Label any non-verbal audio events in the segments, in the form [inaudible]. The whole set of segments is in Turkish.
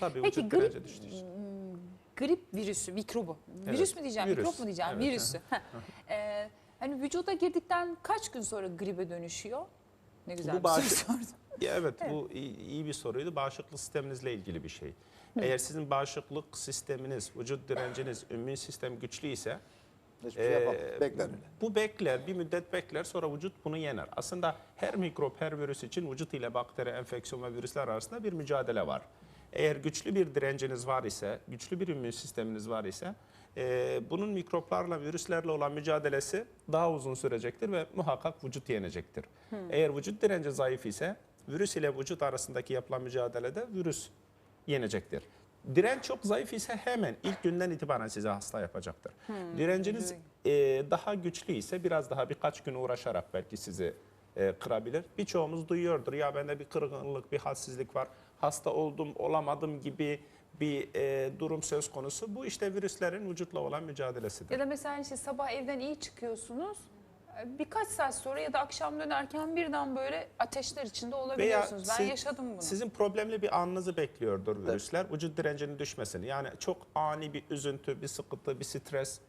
Tabii Peki vücut grip için. grip virüsü, mikrobu. Evet, Virüs mü diyeceğim, virüs. mikrop mu diyeceğim, Evet, virüsü. [laughs] Ee, hani vücuda girdikten kaç gün sonra gribe dönüşüyor? Ne güzel Bu bir soru bağışı- sordum. [laughs] Ya evet, bu iyi, iyi bir soruydu. Bağışıklık sisteminizle ilgili bir şey. Eğer sizin bağışıklık sisteminiz, vücut direnciniz, immün sistem güçlü ise Hiçbir şey. Ee, Bekler bile. Bu bekler, bir müddet bekler sonra vücut bunu yener. Aslında her mikrop, her virüs için vücut ile bakteri, enfeksiyon ve virüsler arasında bir mücadele var. Eğer güçlü bir direnciniz var ise, güçlü bir immün sisteminiz var ise e, bunun mikroplarla, virüslerle olan mücadelesi daha uzun sürecektir ve muhakkak vücut yenecektir. Eğer vücut direnci zayıf ise virüs ile vücut arasındaki yapılan mücadelede virüs yenecektir. Direnç çok zayıf ise hemen ilk günden itibaren size hasta yapacaktır. Direnciniz e, daha güçlü ise biraz daha birkaç gün uğraşarak belki sizi e, kırabilir. Birçoğumuz duyuyordur ya bende bir kırgınlık, bir halsizlik var, hasta oldum, olamadım gibi bir e, durum söz konusu. Bu işte virüslerin vücutla olan mücadelesidir. Ya da mesela işte sabah evden iyi çıkıyorsunuz. Birkaç saat sonra ya da akşam dönerken birden böyle ateşler içinde olabiliyorsunuz. ben siz- yaşadım bunu. Sizin problemli bir anınızı bekliyordur virüsler. Vücut direncinin düşmesini. Yani çok ani bir üzüntü, bir sıkıntı, bir stres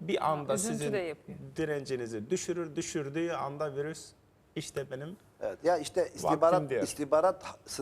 bir anda üzüntü sizin direncinizi düşürür. Düşürdüğü anda virüs işte benim Evet. Ya işte istihbarat diyor. istihbarat